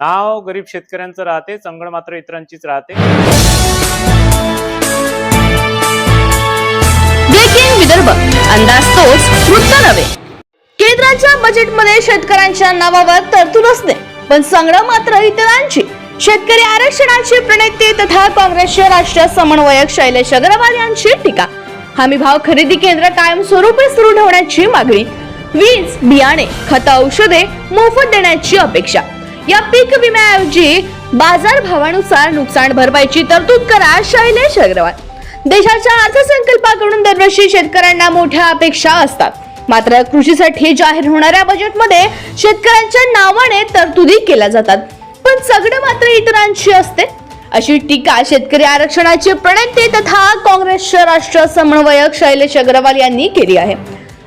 नाव गरीब शेतकऱ्यांचं राहते चंगळ मात्र इतरांचीच राहते. विदर्भ अंदाज तोच वृत्त नव्हे. केंद्राच्या बजेटमध्ये शेतकऱ्यांच्या नावावर तरतूद असते पण संग्रह मात्र इतरांची. शेतकरी आरक्षणाचे प्रणेते तथा काँग्रेसचे राष्ट्रीय समन्वयक शैलेश अग्रवाल यांची टीका. हमी भाव खरेदी केंद्र कायमस्वरूपी सुरू ठेवण्याची मागणी. वीज बियाणे खत औषधे मोफत देण्याची अपेक्षा. या पीक विम्याऐवजी बाजार भावानुसार नुकसान भरपाईची तरतूद करा शैलेश अग्रवाल. देशाच्या अर्थसंकल्पाकडून दरवर्षी शेतकऱ्यांना मोठ्या अपेक्षा असतात. मात्र कृषीसाठी जाहीर होणाऱ्या बजेटमध्ये शेतकऱ्यांच्या नावाने तरतुदी केल्या जातात. पण सगळं मात्र इतरांची असते. अशी टीका शेतकरी आरक्षणाचे प्रणेते तथा काँग्रेसचे राष्ट्र समन्वयक शैलेश अग्रवाल यांनी केली आहे.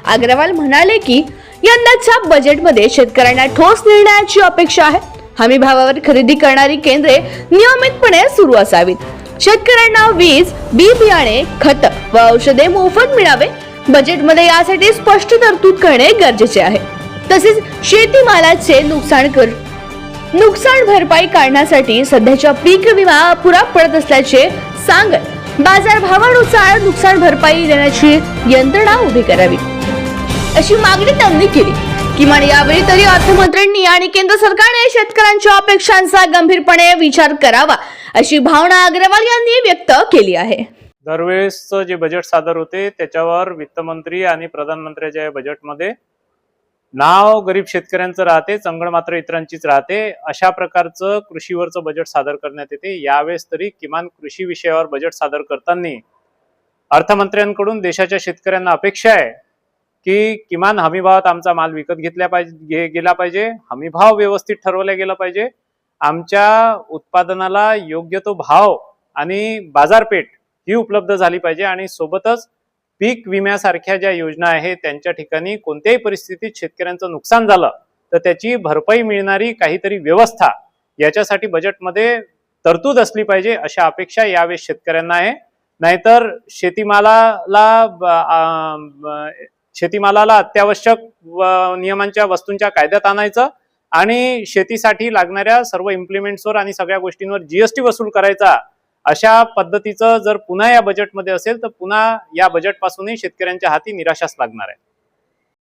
अग्रवाल म्हणाले की यंदाच्या बजेटमध्ये शेतकऱ्यांना ठोस निर्णयाची अपेक्षा आहे. हमी भावावर खरेदी करणारी केंद्रे नियमितपणे सुरू असावीत. शेतकऱ्यांना वीज बी बियाणे खत व औषधे मोफत मिळावे. बजेटमध्ये यासाठी स्पष्ट तरतूद करणे गरजेचे आहे. तसेच शेतीमालाचे नुकसान कर नुकसान भरपाई काढण्यासाठी सध्याच्या पीक विमा अपुरा पडत असल्याचे सांगत बाजारभावानुसार नुकसान भरपाई देण्याची यंत्रणा उभी करावी. अशी मागणी त्यांनी केली. किमान यावेळी तरी अर्थमंत्र्यांनी आणि केंद्र सरकारने शेतकऱ्यांच्या अपेक्षांचा गंभीरपणे विचार करावा अशी भावना अग्रवाल यांनी व्यक्त केली आहे. दरवेळेसचं जे बजेट सादर होते त्याच्यावर वित्तमंत्री आणि प्रधानमंत्र्याच्या या बजेटमध्ये नाव गरीब शेतकऱ्यांचं राहते चंगळ मात्र इतरांचीच राहते. अशा प्रकारचं कृषीवरचं बजेट सादर करण्यात येते. यावेळेस तरी किमान कृषी विषयावर बजेट सादर करताना अर्थमंत्र्यांकडून देशाच्या शेतकऱ्यांना अपेक्षा आहे. की किमान हमीभावात आमचा माल विकत घेतल्या पाहिजे गे- गेला पाहिजे हमीभाव व्यवस्थित ठरवला गेला पाहिजे. आमच्या उत्पादनाला योग्य तो भाव आणि बाजारपेठ ही उपलब्ध झाली पाहिजे आणि सोबतच पीक विम्यासारख्या ज्या योजना आहेत त्यांच्या ठिकाणी कोणत्याही परिस्थितीत शेतकऱ्यांचं नुकसान झालं तर त्याची भरपाई मिळणारी काहीतरी व्यवस्था याच्यासाठी बजेटमध्ये तरतूद असली पाहिजे अशा अपेक्षा यावेळेस शेतकऱ्यांना आहे. नाहीतर शेतीमालाला शेतीमालाला अत्यावश्यक नियमांच्या वस्तूंच्या कायद्यात आणायचं आणि शेतीसाठी लागणाऱ्या सर्व इम्प्लिमेंट्सवर आणि सगळ्या गोष्टींवर जीएसटी वसूल करायचा अशा पद्धतीचं जर पुन्हा या बजेटमध्ये असेल तर पुन्हा या बजेटपासूनही शेतकऱ्यांच्या हाती निराशाच लागणार आहे.